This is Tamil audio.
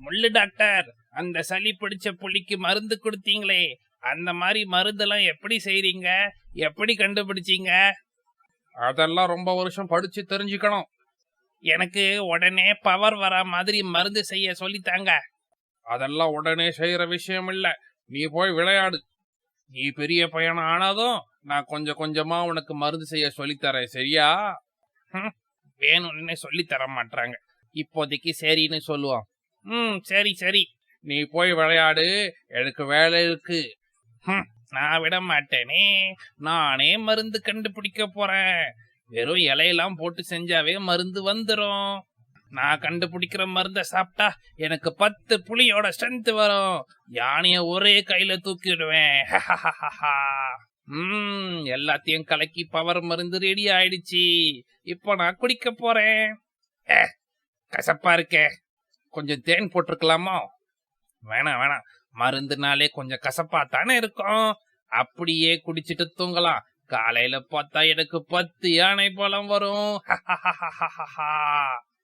முள்ளு டாக்டர் அந்த சளி பிடிச்ச புலிக்கு மருந்து கொடுத்தீங்களே அந்த மாதிரி மருந்தெல்லாம் எப்படி செய்றீங்க? எப்படி கண்டுபிடிச்சீங்க? அதெல்லாம் ரொம்ப வருஷம் படிச்சு தெரிஞ்சுக்கணும். எனக்கு உடனே பவர் வர மாதிரி மருந்து செய்ய சொல்லித்தாங்க. அதெல்லாம் உடனே செய்யற விஷயம் இல்ல. நீ போய் விளையாடு. நீ பெரிய பையன் ஆனாதும் நான் கொஞ்சம் கொஞ்சமா உனக்கு மருந்து செய்ய சொல்லித்தரேன் சரியா? வேணும்னு சொல்லி தர மாட்டாங்க இப்போதைக்கு சரின்னு சொல்லுவான் ம் சரி சரி. நீ போய் விளையாடு. எனக்கு வேலை இருக்கு. நான் விட மாட்டேனே. நானே மருந்து கண்டுபிடிக்க போறேன். வெறும் இலையெல்லாம் போட்டு செஞ்சாவே மருந்து வந்துடும் நான் கண்டுபிடிக்கிற மருந்த சாப்பிட்டா எனக்கு பத்து புளியோட ஸ்ட்ரென்த் வரும். யானைய ஒரே கையில தூக்கிடுவேன். உம் எல்லாத்தையும் கலக்கி பவர் மருந்து ரெடி ஆயிடுச்சு. இப்போ நான் குடிக்க போறேன். கசப்பா இருக்கேன் கொஞ்சம் தேன் போட்டிருக்கலாமா? வேணாம் வேணாம். மருந்துனாலே கொஞ்சம் கசப்பா தானே இருக்கும். அப்படியே குடிச்சிட்டு தூங்கலாம். காலையில பார்த்தா எனக்கு பத்து யானை பழம் வரும்.